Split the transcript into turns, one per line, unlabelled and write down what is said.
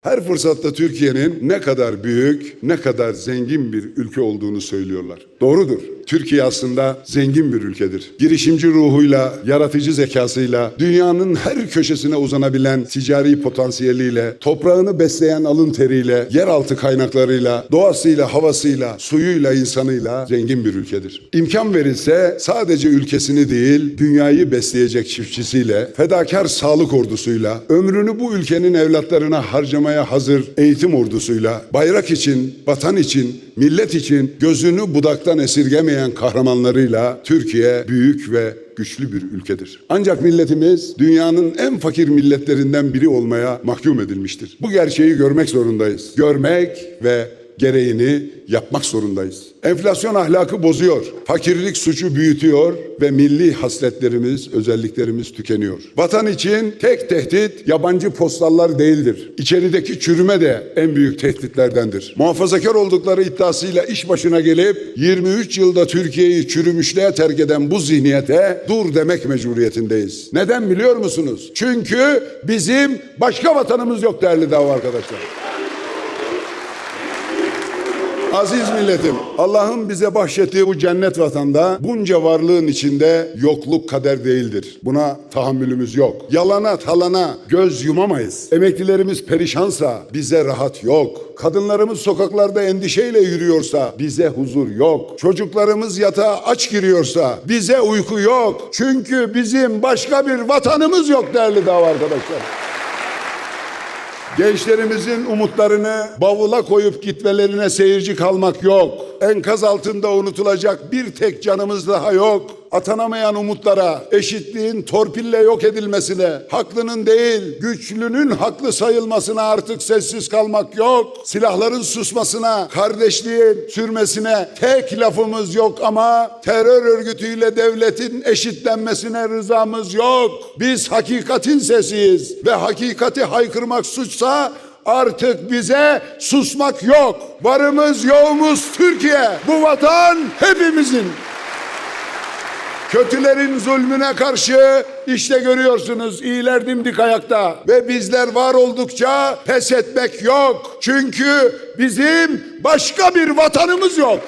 Her fırsatta Türkiye'nin ne kadar büyük, ne kadar zengin bir ülke olduğunu söylüyorlar. Doğrudur. Türkiye aslında zengin bir ülkedir. Girişimci ruhuyla, yaratıcı zekasıyla, dünyanın her köşesine uzanabilen ticari potansiyeliyle, toprağını besleyen alın teriyle, yeraltı kaynaklarıyla, doğasıyla, havasıyla, suyuyla, insanıyla zengin bir ülkedir. İmkan verilse sadece ülkesini değil, dünyayı besleyecek çiftçisiyle, fedakar sağlık ordusuyla, ömrünü bu ülkenin evlatlarına harcamaya hazır eğitim ordusuyla, bayrak için, vatan için, millet için gözünü budaktan esirgemeyen kahramanlarıyla Türkiye büyük ve güçlü bir ülkedir. Ancak milletimiz dünyanın en fakir milletlerinden biri olmaya mahkum edilmiştir. Bu gerçeği görmek zorundayız. Görmek ve gereğini yapmak zorundayız. Enflasyon ahlakı bozuyor, fakirlik suçu büyütüyor ve milli hasletlerimiz, özelliklerimiz tükeniyor. Vatan için tek tehdit yabancı postallar değildir. İçerideki çürüme de en büyük tehditlerdendir. Muhafazakar oldukları iddiasıyla iş başına gelip 23 yılda Türkiye'yi çürümüşlüğe terk eden bu zihniyete dur demek mecburiyetindeyiz. Neden biliyor musunuz? Çünkü bizim başka vatanımız yok değerli dava arkadaşlar. Aziz milletim, Allah'ın bize bahşettiği bu cennet vatanda bunca varlığın içinde yokluk kader değildir. Buna tahammülümüz yok. Yalana talana göz yumamayız. Emeklilerimiz perişansa bize rahat yok. Kadınlarımız sokaklarda endişeyle yürüyorsa bize huzur yok. Çocuklarımız yatağa aç giriyorsa bize uyku yok. Çünkü bizim başka bir vatanımız yok değerli dava arkadaşlar. Gençlerimizin umutlarını bavula koyup gitmelerine seyirci kalmak yok. Enkaz altında unutulacak bir tek canımız daha yok. Atanamayan umutlara, eşitliğin torpille yok edilmesine, haklının değil, güçlünün haklı sayılmasına artık sessiz kalmak yok. Silahların susmasına, kardeşliğin sürmesine tek lafımız yok ama terör örgütüyle devletin eşitlenmesine rızamız yok. Biz hakikatin sesiyiz ve hakikati haykırmak suçsa Artık bize susmak yok. Varımız yoğumuz Türkiye. Bu vatan hepimizin. Kötülerin zulmüne karşı işte görüyorsunuz iyiler dimdik ayakta ve bizler var oldukça pes etmek yok. Çünkü bizim başka bir vatanımız yok.